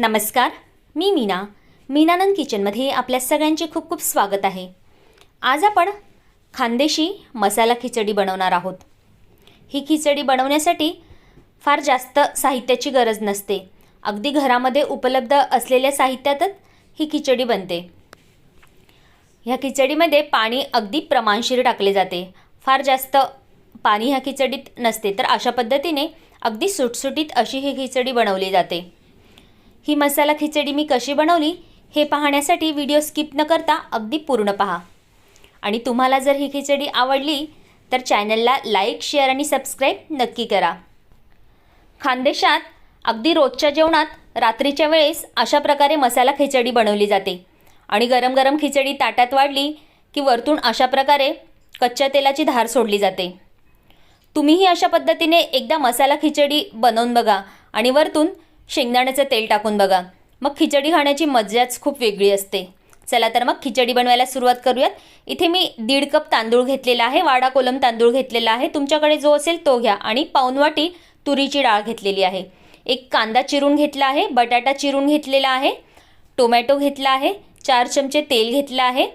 नमस्कार मी मीना. मीनानंद किचनमध्ये आपल्या सगळ्यांचे खूप खूप स्वागत आहे. आज आपण खानदेशी मसाला खिचडी बनवणार आहोत. ही खिचडी बनवण्यासाठी फार जास्त साहित्याची गरज नसते. अगदी घरामध्ये उपलब्ध असलेल्या साहित्यातच ही खिचडी बनते. ह्या खिचडीमध्ये पाणी अगदी प्रमाणशीर टाकले जाते. फार जास्त पाणी ह्या खिचडीत नसते तर अशा पद्धतीने अगदी सुटसुटीत अशी ही खिचडी बनवली जाते. ही मसाला खिचडी मी कशी बनवली हे पाहण्यासाठी व्हिडिओ स्किप न करता अगदी पूर्ण पहा. आणि तुम्हाला जर ही खिचडी आवडली तर चॅनलला लाईक शेअर आणि सबस्क्राईब नक्की करा. खानदेशात अगदी रोजच्या जेवणात रात्रीच्या वेळेस अशा प्रकारे मसाला खिचडी बनवली जाते. आणि गरम गरम खिचडी ताटात वाढली की वरतून अशा प्रकारे कच्च्या तेलाची धार सोडली जाते. तुम्हीही अशा पद्धतीने एकदा मसाला खिचडी बनवून बघा आणि वरतून शेंगदाण्याचं तेल टाकून बघा. मग खिचडी खाण्याची मजाच खूप वेगळी असते. चला तर मग खिचडी बनवायला सुरुवात करूयात. इथे मी दीड कप तांदूळ घेतलेला आहे वाडा कोलम तांदूळ घेतलेला आहे. तुमच्याकडे जो असेल तो घ्या. आणि पाऊनवाटी तुरीची डाळ घेतलेली आहे. एक कांदा चिरून घेतला आहे बटाटा चिरून घेतलेला आहे टोमॅटो घेतला आहे चार चमचे तेल घेतलं आहे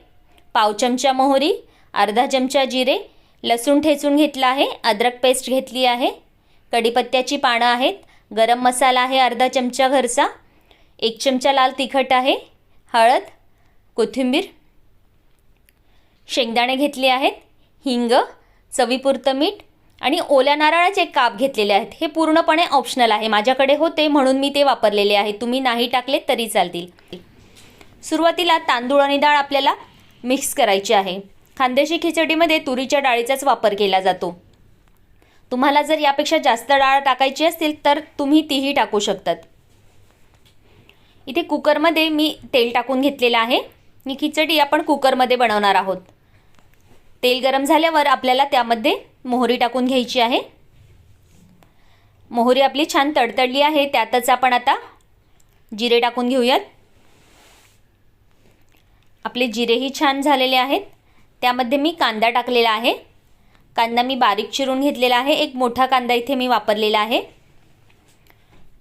पाव चमचा मोहरी अर्धा चमचा जिरे लसूण ठेचून घेतला आहे अद्रक पेस्ट घेतली आहे कढीपत्त्याची पानं आहेत गरम मसाला आहे अर्धा चमचा घरचा एक चमचा लाल तिखट आहे हळद कोथिंबीर शेंगदाणे घेतले आहेत हिंग चवीपुरतं मीठ आणि ओल्या नारळाचे काप घेतलेले आहेत. हे पूर्णपणे ऑप्शनल आहे. माझ्याकडे होते म्हणून मी ते वापरलेले आहे. तुम्ही नाही टाकले तरी चालतील. सुरुवातीला तांदूळ आणि डाळ आपल्याला मिक्स करायची आहे. खानदेशी खिचडीमध्ये तुरीच्या डाळीचाच वापर केला जातो. तुम्हाला जर यापेक्षा जास्त डाळ टाकायची असतील तर तुम्ही तीही टाकू शकतात. इथे कुकरमध्ये मी तेल टाकून घेतलेलं आहे. मी खिचडी आपण कुकरमध्ये बनवणार आहोत. तेल गरम झाल्यावर आपल्याला त्यामध्ये मोहरी टाकून घ्यायची आहे. मोहरी आपली छान तडतडली आहे त्यातच आपण आता जिरे टाकून घेऊयात. आपले जिरेही छान झालेले आहेत. त्यामध्ये मी कांदा टाकलेला आहे. कांदा मी बारीक चिरून घेतलेला आहे. एक मोठा कांदा इथे मी वापरलेला आहे.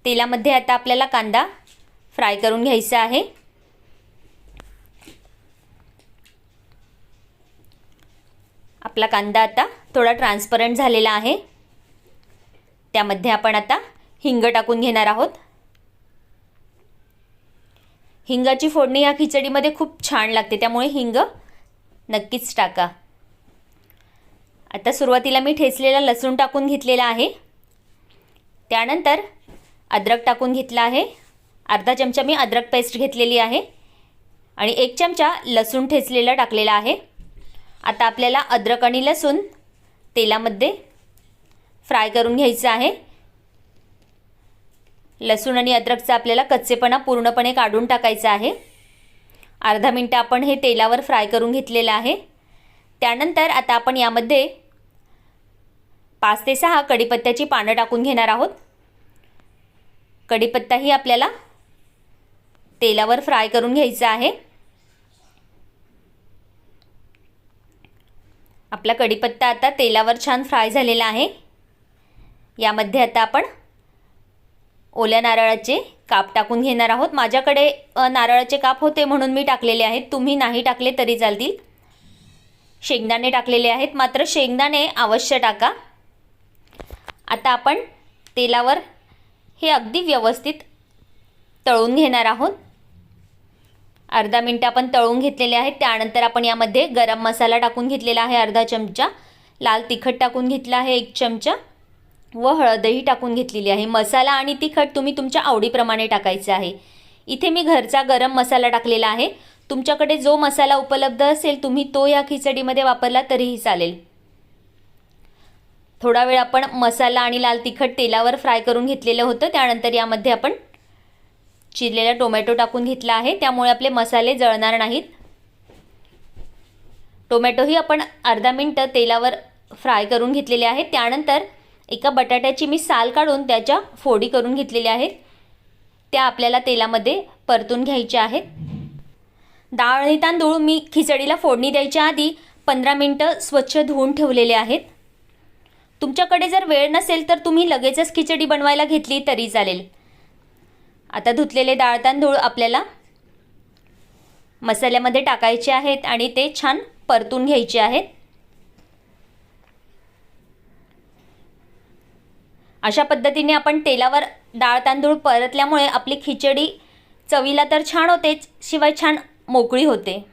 तेलामध्ये आता आपल्याला कांदा फ्राय करून घ्यायचा आहे. आपला कांदा आता थोडा ट्रान्सपरंट झालेला आहे. त्यामध्ये आपण आता हिंग टाकून घेणार आहोत. हिंगाची फोडणी या खिचडीमध्ये खूप छान लागते. त्यामुळे हिंग नक्कीच टाका. आता सुरुवातीला मी ठेचलेला लसूण टाकून घेतलेला आहे. त्यानंतर अद्रक टाकून घेतला आहे. अर्धा चमचा मी अद्रक पेस्ट घेतलेली आहे. आणि एक चमचा लसूण ठेचलेला टाकलेला आहे. आता आपल्याला अद्रक आणि लसूण तेलामध्ये फ्राय करून घ्यायचं आहे. लसूण आणि अद्रकचा आपल्याला कच्चेपणा पूर्णपणे काढून टाकायचा आहे. अर्धा मिनटं आपण हे तेलावर फ्राय करून घेतलेलं आहे. त्यानंतर आता आपण यामध्ये पाच ते सहा कडीपत्त्याची पानं टाकून घेणार आहोत. कडीपत्ताही आपल्याला तेलावर फ्राय करून घ्यायचा आहे. आपला कढीपत्ता आता तेलावर छान फ्राय झालेला आहे. यामध्ये आता आपण ओल्या नारळाचे काप टाकून घेणार आहोत. माझ्याकडे नारळाचे काप होते म्हणून मी टाकलेले आहेत. तुम्ही नाही टाकले तरी चालतील. शेंगदाणे टाकलेले आहेत. मात्र शेंगदाणे अवश्य टाका. आता आपण तेलावर हे अगदी व्यवस्थित तळून घेणार आहोत. अर्धा मिनटं आपण तळून घेतलेले आहेत. त्यानंतर आपण यामध्ये गरम मसाला टाकून घेतलेला आहे अर्धा चमचा. लाल तिखट टाकून घेतला आहे एक चमचा. व हळदही टाकून घेतलेली आहे. मसाला आणि तिखट तुम्ही तुमच्या आवडीप्रमाणे टाकायचं आहे. इथे मी घरचा गरम मसाला टाकलेला आहे. तुमच्याकडे जो मसाला उपलब्ध असेल तुम्ही तो या खिचडीमध्ये वापरला तरीही चालेल. थोडा वेळ आपण मसाला आणि लाल तिखट तेलावर फ्राय करून घेतलेलं होतं. त्यानंतर यामध्ये आपण चिरलेला टोमॅटो टाकून घेतला आहे. त्यामुळे आपले मसाले जळणार नाहीत. टोमॅटोही आपण अर्धा मिनटं तेलावर फ्राय करून घेतलेले आहेत. त्यानंतर एका बटाट्याची मी साल काढून त्याच्या फोडी करून घेतलेल्या आहेत. त्या आपल्याला तेलामध्ये परतून घ्यायच्या आहेत. डाळ आणि तांदूळ मी खिचडीला फोडणी द्यायच्या आधी पंधरा मिनटं स्वच्छ धुवून ठेवलेले आहेत. तुमच्याकडे जर वेळ नसेल तर तुम्ही लगेचच खिचडी बनवायला घेतली तरी चालेल. आता धुतलेले डाळ तांदूळ आपल्याला मसाल्यामध्ये टाकायचे आहेत आणि ते छान परतून घ्यायचे आहेत. अशा पद्धतीने आपण तेलावर डाळ तांदूळ परतल्यामुळे आपली खिचडी चवीला तर छान होतेच शिवाय छान मोकळी होते.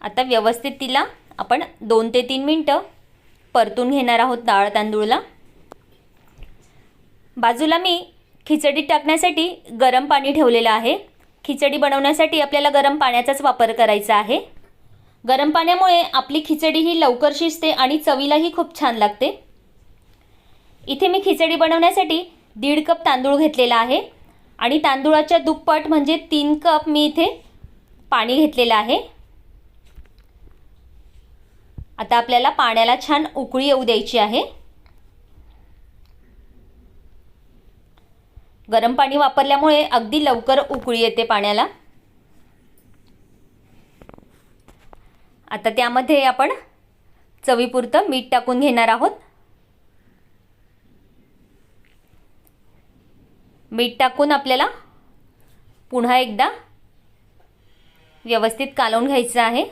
आता व्यवस्थित तिला आपण दोन ते तीन मिनटं परतून घेणार आहोत डाळ तांदूळला. बाजूला मी खिचडी टाकण्यासाठी गरम पाणी ठेवलेलं आहे. खिचडी बनवण्यासाठी आपल्याला गरम पाण्याचाच वापर करायचा आहे. गरम पाण्यामुळे आपली खिचडी ही लवकर शिजते आणि चवीलाही खूप छान लागते. इथे मी खिचडी बनवण्यासाठी दीड कप तांदूळ घेतलेला आहे आणि तांदूळाच्या दुप्पट म्हणजे तीन कप मी इथे पाणी घेतलेलं आहे. आता आपल्याला पाण्याला छान उकळी येऊ द्यायची आहे. गरम पाणी वापरल्यामुळे अगदी लवकर उकळी येते पाण्याला. आता त्यामध्ये आपण चवीपुरतं मीठ टाकून घेणार आहोत. मीठ टाकून आपल्याला पुन्हा एकदा व्यवस्थित कालवून घ्यायचं आहे.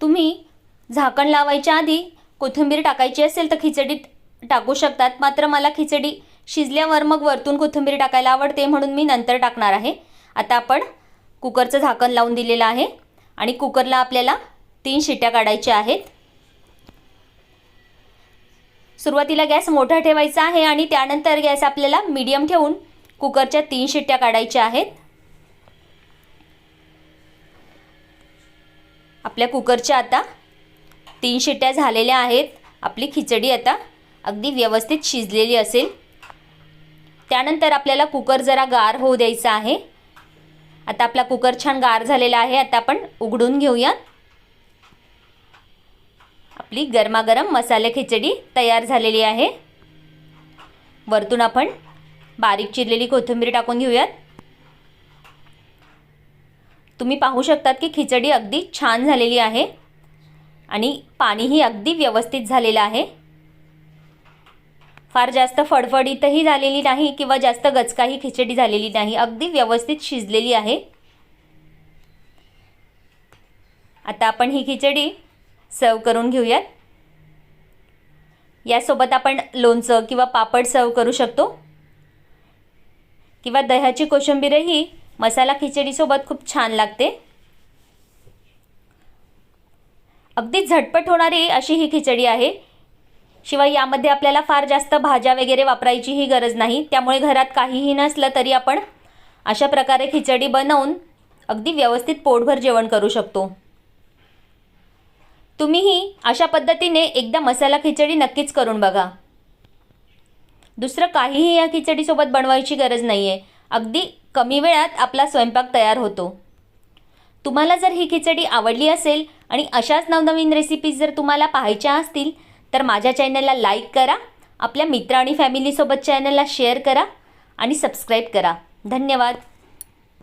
तुम्ही झाकण लावायच्या आधी कोथिंबीर टाकायची असेल तर खिचडीत टाकू शकतात. मात्र मला खिचडी शिजल्यावर मग वरतून कोथिंबीर टाकायला आवडते म्हणून मी नंतर टाकणार आहे. आता आपण कुकरचं झाकण लावून दिलेलं आहे आणि कुकरला आपल्याला तीन शिट्ट्या काढायच्या आहेत. सुरुवातीला गॅस मोठा ठेवायचा आहे आणि त्यानंतर गॅस आपल्याला मीडियम ठेवून कुकरच्या तीन शिट्ट्या काढायच्या आहेत. आपल्या कुकरच्या आता तीन शिट्ट्या झालेल्या आहेत. आपली खिचडी आता अगदी व्यवस्थित शिजलेली असेल. त्यानंतर आपल्याला कुकर जरा गार होऊ द्यायचा आहे. आता आपला कुकर छान गार झालेला आहे. आता आपण उघडून घेऊयात. आपली गरमागरम मसाले खिचडी तयार झालेली आहे. वरतून आपण बारीक चिरलेली कोथिंबीर टाकून घेऊयात. तुम्ही पाहू शकतात की खिचडी अगदी छान झालेली आहे. आणि पाणीही अगदी व्यवस्थित झालेलं आहे. फार जास्त फडफडीतही झालेली नाही किंवा जास्त गचकाही खिचडी झालेली नाही. अगदी व्यवस्थित शिजलेली आहे. आता आपण ही खिचडी सर्व करून घेऊयात. यासोबत आपण लोणचं किंवा पापड सर्व करू शकतो. किंवा दह्याची कोशिंबीरही मसाला खिचडीसोबत खूप छान लागते. अगदी झटपट होणारी अशी ही खिचडी आहे. शिवाय यामध्ये आपल्याला फार जास्त भाज्या वगैरे वापरायचीही गरज नाही. त्यामुळे घरात काहीही नसलं तरी आपण अशा प्रकारे खिचडी बनवून अगदी व्यवस्थित पोटभर जेवण करू शकतो. तुम्हीही अशा पद्धतीने एकदा मसाला खिचडी नक्कीच करून बघा. दुसरं काहीही या खिचडीसोबत बनवायची गरज नाही आहे अगदी कमी वेळात आपला स्वयंपाक तयार होतो. तुम्हाला जर ही खिचडी आवडली असेल आणि अशाच नवनवीन रेसिपीज जर तुम्हाला पाहायच्या असतील तर माझ्या चॅनलला लाईक करा आपल्या मित्र आणि फॅमिलीसोबत चॅनलला शेअर करा आणि सबस्क्राईब करा. धन्यवाद.